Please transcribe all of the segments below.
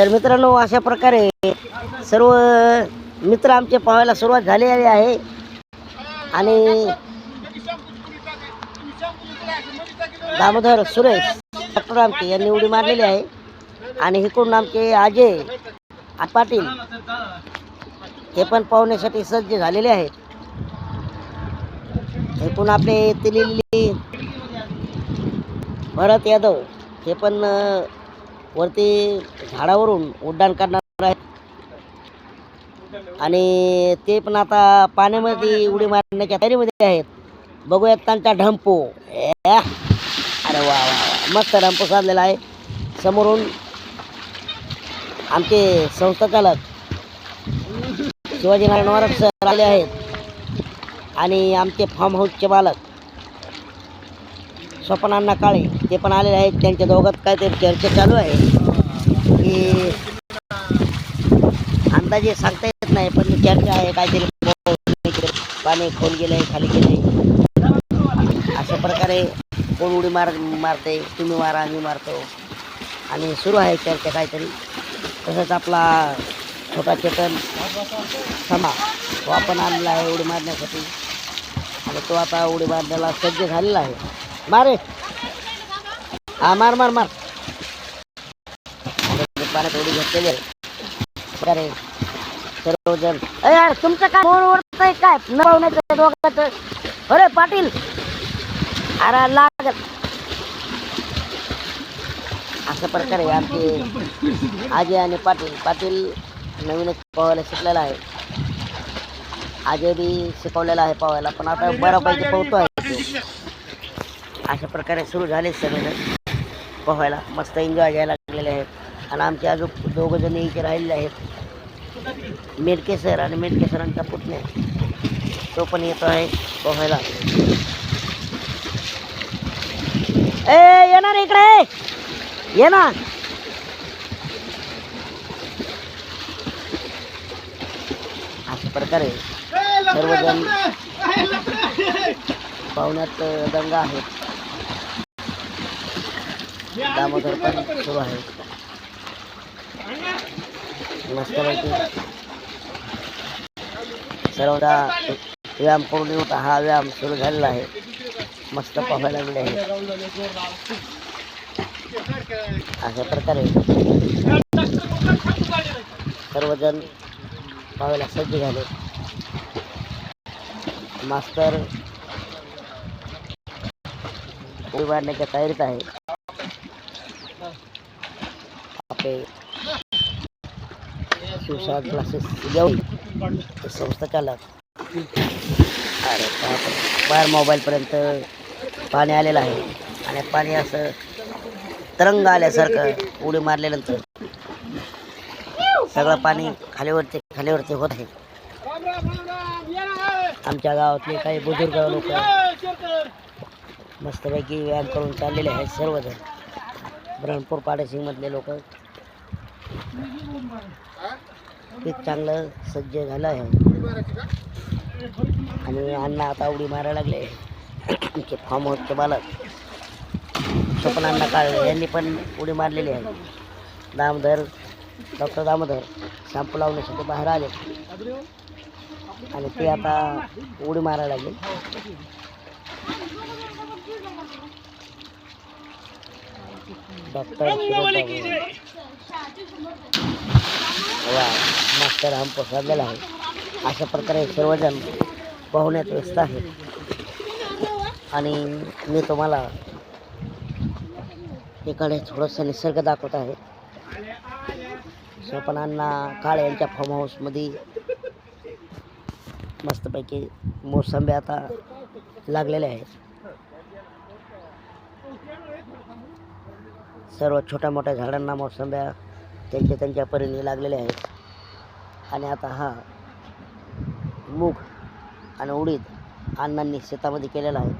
तर मित्रांनो अशा प्रकारे सर्व मित्र आमचे पाहायला सुरुवात झालेली आहे. आणि दामोदर सुरेश डॉक्टर आमके यांनी उडी मारलेली आहे. आणि इकडून आमचे अजय पाटील हे पण पाहण्यासाठी सज्ज झालेले आहेत. एकूण आपले तिलिली भरत यादव हे पण वरती झाडावरून उड्डाण करणार आहेत. आणि ते पण आता पाण्यामध्ये उडी मारण्याच्या तयारीमध्ये आहेत. बघूयात त्यांचा ढंपो. अरे वा वा मस्त ढंपो साधलेला आहे. समोरून आमचे संस्थाचालक शिवाजी नारायण महाराज सर आले आहेत. आणि आमचे फार्म हाऊसचे मालक स्वप्नांना काळे. ते पण आलेले आहेत. त्यांच्या दोघात काहीतरी चर्चा चालू आहे. की अंदाजे सांगता येत नाही पण चर्चा आहे. काहीतरी पाणी खोल गेलं आहे खाली गेले अशा प्रकारे कोण उडी मार मारते तुम्ही मारा आम्ही मारतो. आणि सुरू आहे चर्चा काहीतरी. तसंच आपला छोटा चेतन समा तो आपण आणला आहे उडी मारण्यासाठी. आणि तो आता उडी मारण्याला सज्ज झालेला आहे. मारे! हा मार मार मार. पाण्यात घेतलेली आहे अरे सर्वजण अरे यार तुमचं काय फोन ओढतंय काय? न पाहुण्याचं दोघांचं. अरे पाटील. अरे लागल. अशा प्रकारे आमचे आजी आणि पाटील पाटील नवीनच पोहायला शिकलेला आहे. अजय बी शिकवलेला आहे पोहायला पण आता बऱ्यापैकी पोहतो आहे अशा प्रकारे सुरू झाले सगळेजण. पोहायला. मस्त एन्जॉय घ्यायला लागलेले आहेत. आणि आमचे अजून दोघं जण इथे राहिलेले आहेत. मेडके सर आणि मेडके सरांचा पुतण्या तो पण येतो आहे पोहायला. ए येणार इकडे. ये ना अशा प्रकारे सर्वजण पाहुण्यात दंगा आहे. दामोदर पण सुरू आहे. मस्तपैकी. सर्वदा व्यायाम करून होता हा व्यायाम सुरू झालेला आहे. मस्त पाहायला मिळेल. आहे अशा प्रकारे सर्वजण पाहायला सज्ज झाले. मास्तर उभारण्याच्या तयारीत आहे आपले शिवशाळा क्लासेस घेऊन संस्था चालक अरे बाहेर मोबाईलपर्यंत पाणी आलेलं आहे आणि पाणी असं तरंग आल्यासारखं उडी मारल्यानंतर सगळं पाणी खालीवरती खालीवरती होत आहे आमच्या गावातले काही बुजुर्ग लोक मस्तपैकी व्यायाम करून चाललेले आहेत सर्वजण ब्रह्मपूर पाडेसिंगमधले लोक पीक चांगलं सज्ज झालं आहे. आणि अण्णा आता उडी मारायला लागले. आमचे फार्म हाऊसचे मालक. अण्णा काळे यांनी पण उडी मारलेली आहे. दामोदर डॉक्टर दामोदर शॅम्पू लावण्यासाठी बाहेर आले. आणि ते आता उडी मारायला लागले. डॉक्टर वा मास्टर प्रसाद झाला आहे. अशा प्रकारे सर्वजण पाहुण्यात व्यस्त आहेत. आणि मी तुम्हाला इकडे थोडंसं निसर्ग दाखवत आहे. स्वपनांना काळे यांच्या फार्म हाऊसमध्ये मस्तपैकी मोसंबी आता लागलेले आहेत. सर्व छोट्या मोठ्या झाडांना मोसंब्या त्यांच्या त्यांच्या परीने लागलेल्या आहेत. आणि आता हा मूग आणि उडीद अण्णांनी शेतामध्ये केलेला आहे.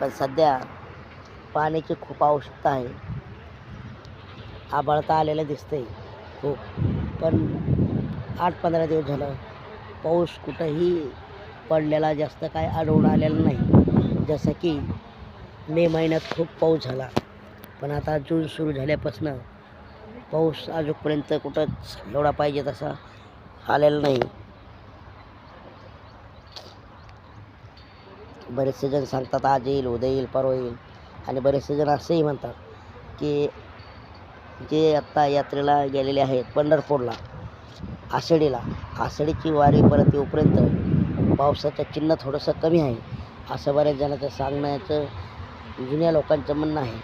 पण सध्या पाण्याची खूप आवश्यकता आहे. आबाळता आलेलं दिसतंय खूप. पण आठ पंधरा दिवस झालं पाऊस कुठंही पडलेला जास्त काय आढळून आलेला नाही. जसं की मे महिन्यात खूप पाऊस झाला. पण आता जून सुरू झाल्यापासनं पाऊस अजूनपर्यंत कुठंच एवढा पाहिजे तसा आलेला नाही. बरेचसे जण सांगतात आज येईल उद्या येईल परवा येईल. आणि बरेचसे जण असंही म्हणतात की जे आत्ता यात्रेला गेलेले आहेत पंढरपूरला आषाढीला आषाढीची वारी परत येऊपर्यंत पावसाचं चिन्ह थोडंसं कमी आहे. असं बऱ्याच जणांचं सांगण्याचं जुन्या लोकांचं म्हणणं आहे.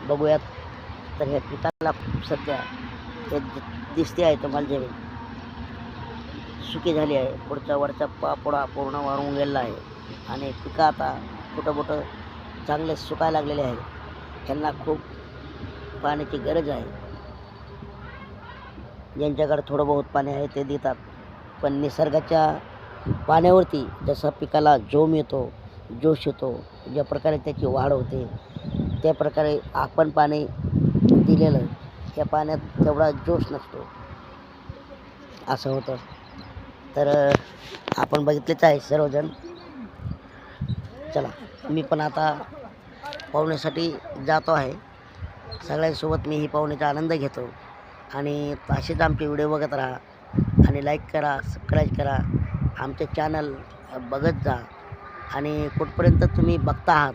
बघूयात. तर ह्या पिकाला सध्या हे दि- दिसते आहे तुम्हाला जमीन सुकी झाली आहे. पुढच्या वरचा पापोडा पूर्ण वाळून गेलेला आहे. आणि पिकं आता कुठं कुठं चांगले सुकायला लागलेले आहेत. त्यांना खूप पाण्याची गरज आहे. ज्यांच्याकडे थोडं बहुत पाणी आहे ते देतात. पण निसर्गाच्या पाण्यावरती जसा पिकाला जोम येतो जोश येतो ज्या प्रकारे त्याची वाढ होते त्या प्रकारे आपण पाणी दिलेलं त्या पाण्यात तेवढा जोश नसतो. असं होतं. तर आपण बघितलेच आहे सर्वजण. चला मी पण आता पाहुण्यासाठी जातो आहे. सगळ्यांसोबत मी ही पाहुण्याचा आनंद घेतो. आणि असेच आमचे व्हिडिओ बघत राहा. आणि लाईक करा सबस्क्राईब करा. आमचे चॅनल बघत जा. आणि कुठपर्यंत तुम्ही बघता आहात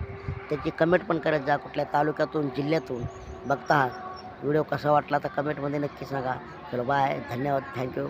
त्याची कमेंट पण करत जा कुठल्या तालुक्यातून जिल्ह्यातून बघता आहात व्हिडिओ कसा वाटला तर कमेंटमध्ये नक्की सांगा. चलो बाय धन्यवाद. थँक्यू